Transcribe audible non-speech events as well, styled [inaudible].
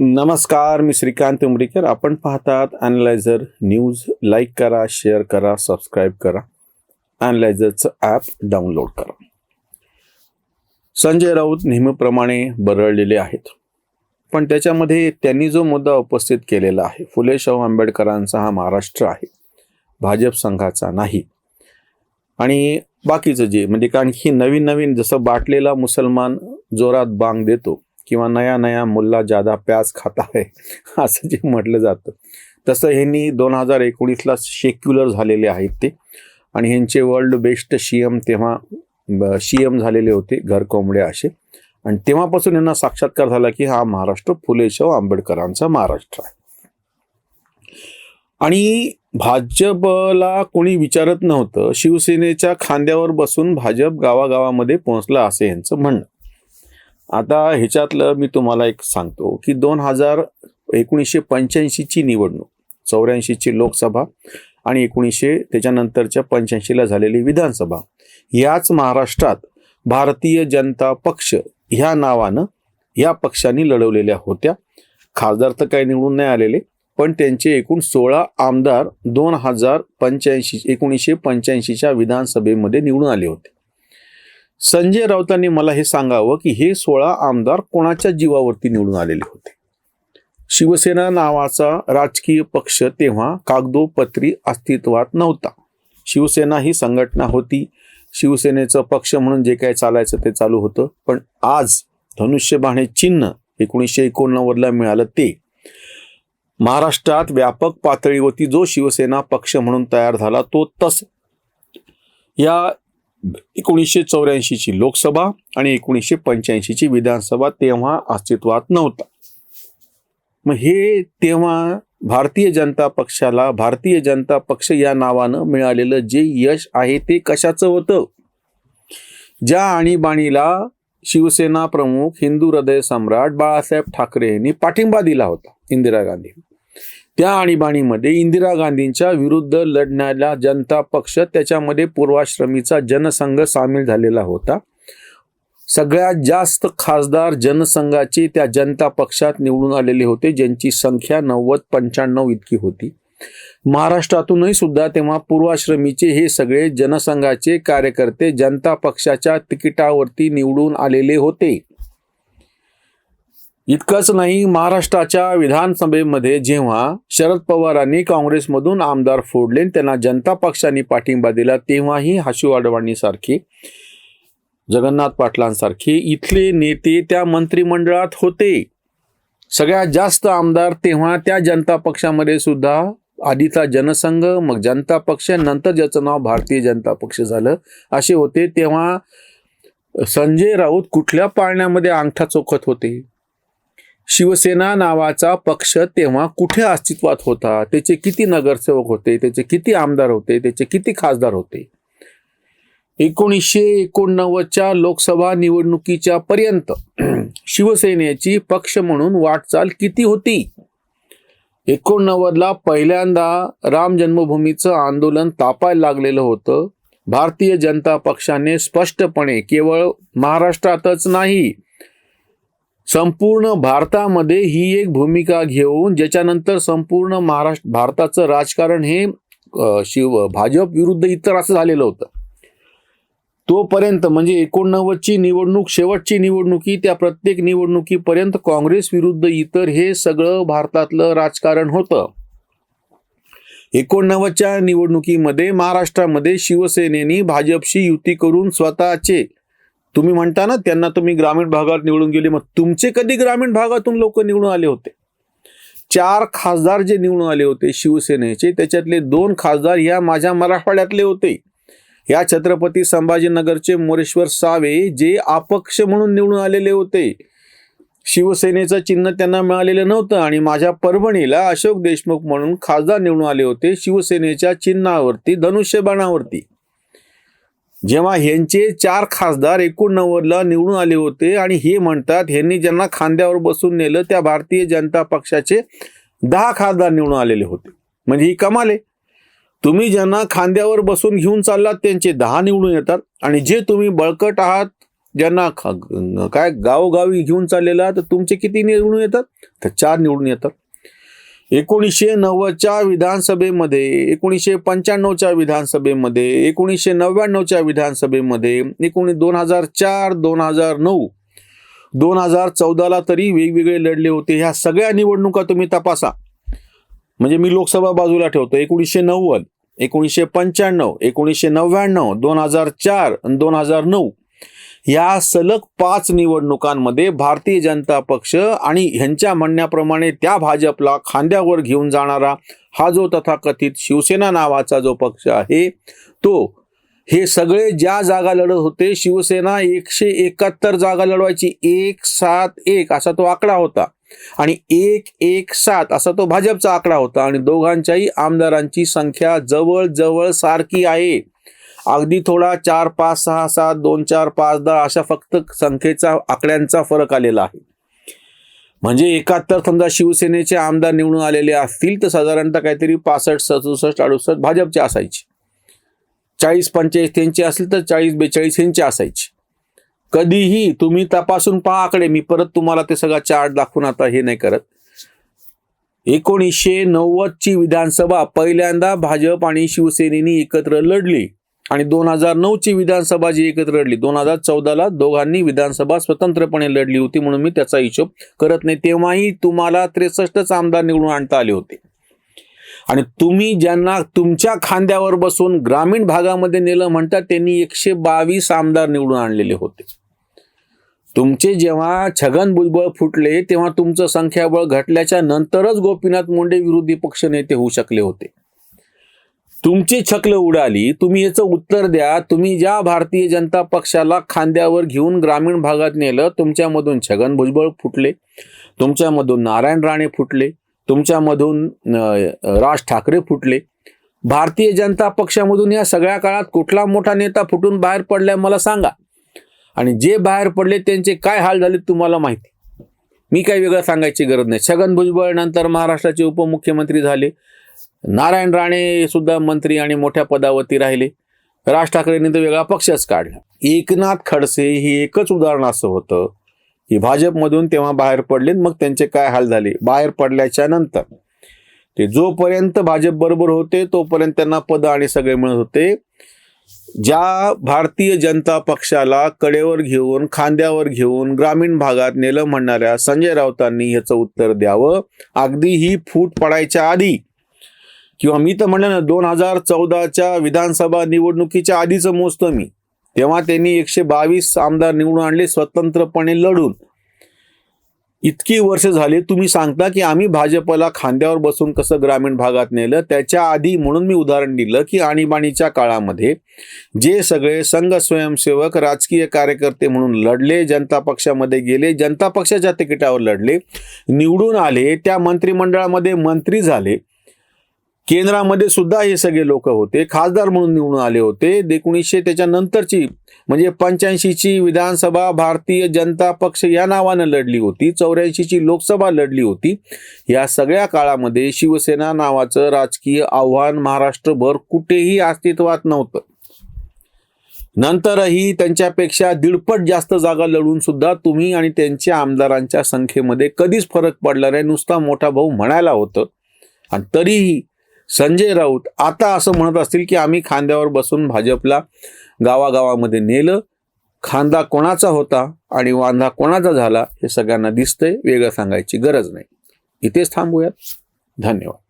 नमस्कार मी श्रीकांत उमरीकर. आपण पाहतात अॅनलायझर न्यूज लाईक करा शेअर करा सबस्क्राईब करा. अॅनलायझरचं ॲप डाउनलोड करा. संजय राऊत नेहमीप्रमाणे बरळलेले आहेत. पण त्याच्यामध्ये त्यांनी जो मुद्दा उपस्थित केलेला आहे फुले शाहू आंबेडकरांचा हा महाराष्ट्र आहे भाजप संघाचा नाही. आणि बाकीचं जे म्हणजे कारण ही नवीन नवीन जसं बाटलेला मुसलमान जोरात बांग देतो किंवा नया नया मुल्ला जादा प्याज खाता आहे [laughs] असं जे म्हटलं जातं. तसं ह्यांनी दोन हजार एकोणीसला शेक्युलर झालेले आहेत ते. आणि ह्यांचे वर्ल्ड बेस्ट शीएम तेव्हा शीएम झालेले होते घर कोंबड्या असे. आणि तेव्हापासून यांना साक्षात्कार झाला की हा महाराष्ट्र फुले आंबेडकरांचा महाराष्ट्र आहे. आणि भाजपला कोणी विचारत नव्हतं शिवसेनेच्या खांद्यावर बसून भाजप गावागावामध्ये पोहोचला असं यांचं म्हणणं. आता ह्याच्यातलं मी तुम्हाला एक सांगतो की दोन हजार एकोणीसशे पंच्याऐंशीची निवडणूक चौऱ्याऐंशीची लोकसभा आणि एकोणीसशे त्याच्यानंतरच्या पंच्याऐंशीला झालेली विधानसभा. याच महाराष्ट्रात भारतीय जनता पक्ष ह्या नावानं या पक्षांनी लढवलेल्या होत्या. खासदार तर काही निवडून नाही आलेले पण त्यांचे एकूण सोळा आमदार दोन हजार पंच्याऐंशी एकोणीसशे पंच्याऐंशीच्या विधानसभेमध्ये निवडून आले होते. संजय राऊतांनी मला हे सांगावं की हे सोळा आमदार कोणाच्या जीवावरती निवडून आलेले होते? शिवसेना नावाचा राजकीय पक्ष तेव्हा कागदोपत्री अस्तित्वात नव्हता. शिवसेना ही संघटना होती. शिवसेनेचं पक्ष म्हणून जे काय चालायचं ते चालू होतं. पण आज धनुष्यबाणे चिन्ह एकोणीसशे एकोणनव्वदला मिळालं ते. महाराष्ट्रात व्यापक पातळीवरती जो शिवसेना पक्ष म्हणून तयार झाला तो तस. या एकोणीसशे चौऱ्याऐंशीची लोकसभा आणि एकोणीसशे पंच्याऐंशीची विधानसभा तेव्हा अस्तित्वात नव्हता. मग हे तेव्हा भारतीय जनता पक्षाला भारतीय जनता पक्ष या नावानं मिळालेलं जे यश आहे ते कशाचं होतं? ज्या आणीबाणीला शिवसेना प्रमुख हिंदू हृदय सम्राट बाळासाहेब ठाकरे यांनी पाठिंबा दिला होता इंदिरा गांधी. त्या आणीबाणीमध्ये इंदिरा गांधींच्या विरुद्ध लढणाऱ्या जनता पक्ष त्याच्यामध्ये पूर्वाश्रमीचा जनसंघ सामील झालेला होता. सगळ्यात जास्त खासदार जनसंघाचे त्या जनता पक्षात निवडून आलेले होते ज्यांची संख्या नव्वद पंच्याण्णव इतकी होती. महाराष्ट्रातूनही सुद्धा तेव्हा पूर्वाश्रमीचे हे सगळे जनसंघाचे कार्यकर्ते जनता पक्षाच्या तिकिटावरती निवडून आलेले होते. इतकंच नाही महाराष्ट्राच्या विधानसभेमध्ये जेव्हा शरद पवारांनी काँग्रेसमधून आमदार फोडले त्यांना जनता पक्षाने पाठिंबा दिला तेव्हाही हाशू आडवाणीसारखे जगन्नाथ पाटलांसारखे इथले नेते त्या मंत्रिमंडळात होते. सगळ्यात जास्त आमदार तेव्हा त्या जनता पक्षामध्ये सुद्धा आधीचा जनसंघ मग जनता पक्ष नंतर ज्याचं नाव भारतीय जनता पक्ष झालं असे होते. तेव्हा संजय राऊत कुठल्या पाळण्यामध्ये अंगठा चोखत होते? शिवसेना नावाचा पक्ष तेव्हा कुठे अस्तित्वात होता? त्याचे किती नगरसेवक होते? त्याचे किती आमदार होते? त्याचे किती खासदार होते? एकोणीसशे एकोणनव्वदच्या लोकसभा निवडणुकीच्या पर्यंत [clears throat] शिवसेनेची पक्ष म्हणून वाटचाल किती होती? एकोणनव्वदला पहिल्यांदा राम जन्मभूमीचं आंदोलन तापायला लागलेलं होतं. भारतीय जनता पक्षाने स्पष्टपणे केवळ महाराष्ट्रातच नाही संपूर्ण भारतामध्ये ही एक भूमिका घेऊन ज्याच्यानंतर संपूर्ण महाराष्ट्र भारताचं राजकारण हे शिव भाजप विरुद्ध इतर असं झालेलं होतं. तोपर्यंत म्हणजे एकोणनव्वदची निवडणूक शेवटची निवडणुकी त्या प्रत्येक निवडणुकीपर्यंत काँग्रेस विरुद्ध इतर हे सगळं भारतातलं राजकारण होतं. एकोणनव्वदच्या निवडणुकीमध्ये महाराष्ट्रामध्ये शिवसेनेनी भाजपशी युती करून स्वतःचे तुम्ही म्हणता ना त्यांना तुम्ही ग्रामीण भागात निवडून गेले मग तुमचे कधी ग्रामीण भागातून लोक निवडून आले होते? चार खासदार जे निवडून आले होते शिवसेनेचे त्याच्यातले दोन खासदार या माझ्या मराठवाड्यातले होते. या छत्रपती संभाजीनगरचे मोरेश्वर सावे जे अपक्ष म्हणून निवडून आलेले होते. शिवसेनेचं चिन्ह त्यांना मिळालेलं नव्हतं आणि माझ्या परभणीला अशोक देशमुख म्हणून खासदार निवडून आले होते शिवसेनेच्या चिन्हावरती धनुष्यबाणावरती. जेव्हा ह्यांचे चार खासदार एकोणनव्वदला निवडून आले होते आणि हे म्हणतात ह्यांनी ज्यांना खांद्यावर बसून नेलं त्या भारतीय जनता पक्षाचे दहा खासदार निवडून आलेले होते. म्हणजे ही कमाल आहे. तुम्ही ज्यांना खांद्यावर बसून घेऊन चाललात त्यांचे दहा निवडून येतात आणि जे तुम्ही बळकट आहात ज्यांना काय गावोगावी घेऊन चाललेला तर तुमचे किती निवडून येतात? तर चार निवडून येतात. एकोणीसशे नव्वदच्या विधानसभेमध्ये एकोणीसशे पंच्याण्णवच्या विधानसभेमध्ये एकोणीसशे नव्याण्णवच्या विधानसभेमध्ये एकोणीस दोन हजार चार दोन हजार नऊ दोन हजार चौदाला तरी वेगवेगळे लढले होते. ह्या सगळ्या निवडणुका तुम्ही तपासा. म्हणजे मी लोकसभा बाजूला ठेवतो. एकोणीसशे नव्वद एकोणीसशे पंच्याण्णव एकोणीसशे नव्याण्णव दोन हजार चार आणि दोन हजार नऊ. या सलग पाच निवडणुकांमध्ये भारतीय जनता पक्ष आणि ह्यांच्या म्हणण्याप्रमाणे त्या भाजपला खांद्यावर घेऊन जाणारा हा जो तथाकथित शिवसेना नावाचा जो पक्ष आहे तो हे सगळे ज्या जागा लढत होते शिवसेना एकशे एकाहत्तर जागा लढवायची. एक सात एक असा तो आकडा होता. आणि एक एक सात असा तो भाजपचा आकडा होता. आणि दोघांच्याही आमदारांची संख्या जवळजवळ सारखी आहे. अगदी थोडा चार पाच सहा सात दोन चार पाच दहा अशा फक्त संख्येचा आकड्यांचा फरक आलेला आहे. म्हणजे एकाहत्तर समजा शिवसेनेचे आमदार निवडून आलेले असतील तर साधारणतः काहीतरी पासष्ट सदुसष्ट अडुसष्ट भाजपचे असायचे. चाळीस पंचेचाळीस त्यांचे असतील तर चाळीस बेचाळीस यांचे असायचे. कधीही तुम्ही तपासून पहा आकडे मी परत तुम्हाला ते सगळा चार्ट दाखवून आता हे नाही करत. एकोणीसशे नव्वदची विधानसभा पहिल्यांदा भाजप आणि शिवसेनेनी एकत्र लढली. आणि दोन हजार नऊची विधानसभा जी एकत्र लढली दोन हजार चौदाला दोघांनी विधानसभा स्वतंत्रपणे लढली होती म्हणून मी त्याचा हिशोब करत नाही. तेव्हाही तुम्हाला त्रेसष्टच आमदार निवडून आणता आले होते. आणि तुम्ही ज्यांना तुमच्या खांद्यावर बसून ग्रामीण भागामध्ये नेलं म्हणतात त्यांनी एकशे बावीस आमदार निवडून आणलेले होते. तुमचे जेव्हा छगन भुजबळ फुटले तेव्हा तुमचं संख्याबळ घटल्याच्या नंतरच गोपीनाथ मुंडे विरोधी पक्ष नेते होऊ शकले होते. तुमची छकल उडाली तुम्ही याचं उत्तर द्या. तुम्ही ज्या भारतीय जनता पक्षाला खांद्यावर घेऊन ग्रामीण भागात नेलं तुमच्यामधून छगन भुजबळ फुटले तुमच्यामधून नारायण राणे फुटले तुमच्यामधून राज ठाकरे फुटले. भारतीय जनता पक्षामधून या सगळ्या काळात कुठला मोठा नेता फुटून बाहेर पडलाय मला सांगा. आणि जे बाहेर पडले त्यांचे काय हाल झाले तुम्हाला माहिती? मी काही वेगळं सांगायची गरज नाही. छगन भुजबळ नंतर महाराष्ट्राचे उपमुख्यमंत्री झाले. नारायण राणे सुद्धा मंत्री आणि मोठ्या पदावरती राहिले. राज ठाकरेंनी तर वेगळा पक्षच काढला. एकनाथ खडसे ही एकच उदाहरण असं होतं की भाजपमधून तेव्हा बाहेर पडले मग त्यांचे काय हाल झाले? बाहेर पडल्याच्या नंतर. ते जोपर्यंत भाजप बरोबर होते तोपर्यंत त्यांना पद आणि सगळे मिळत होते. ज्या भारतीय जनता पक्षाला कडेवर घेऊन खांद्यावर घेऊन ग्रामीण भागात नेलं म्हणणाऱ्या संजय राऊतांनी ह्याचं उत्तर द्यावं. अगदी ही फूट पडायच्या आधी किंवा मी तर म्हणलं ना दोन हजार चौदाच्या विधानसभा निवडणुकीच्या आधीचं मोजतो मी. तेव्हा त्यांनी एकशे बावीस आमदार निवडून आणले स्वतंत्रपणे लढून. इतकी वर्ष झाली तुम्ही सांगता की आम्ही भाजपला खांद्यावर बसून कसं ग्रामीण भागात नेलं? त्याच्या आधी म्हणून मी उदाहरण दिलं की आणीबाणीच्या काळामध्ये जे सगळे संघ स्वयंसेवक राजकीय कार्यकर्ते म्हणून लढले जनता पक्षामध्ये गेले जनता पक्षाच्या तिकिटावर लढले निवडून आले त्या मंत्रिमंडळामध्ये मंत्री झाले. केंद्रामध्ये सुद्धा हे सगळे लोक होते. खासदार म्हणून निवडून आले होते. एकोणीसशे त्याच्यानंतरची म्हणजे पंच्याऐंशीची विधानसभा भारतीय जनता पक्ष या नावानं लढली होती. चौऱ्याऐंशीची लोकसभा लढली होती. या सगळ्या काळामध्ये शिवसेना नावाचं राजकीय आव्हान महाराष्ट्रभर कुठेही अस्तित्वात नव्हतं. नंतरही त्यांच्यापेक्षा दीडपट जास्त जागा लढून सुद्धा तुम्ही आणि त्यांच्या आमदारांच्या संख्येमध्ये कधीच फरक पडला नाही. नुसता मोठा भाऊ म्हणायला होतं. आणि तरीही संजय राऊत आता असं म्हणत असतील की आम्ही खांद्यावर बसून भाजपला गावागावामध्ये नेलं. खांदा कोणाचा होता आणि वांधा कोणाचा झाला हे सगळ्यांना दिसतंय वेगळं सांगायची गरज नाही. इथेच थांबूयात. धन्यवाद.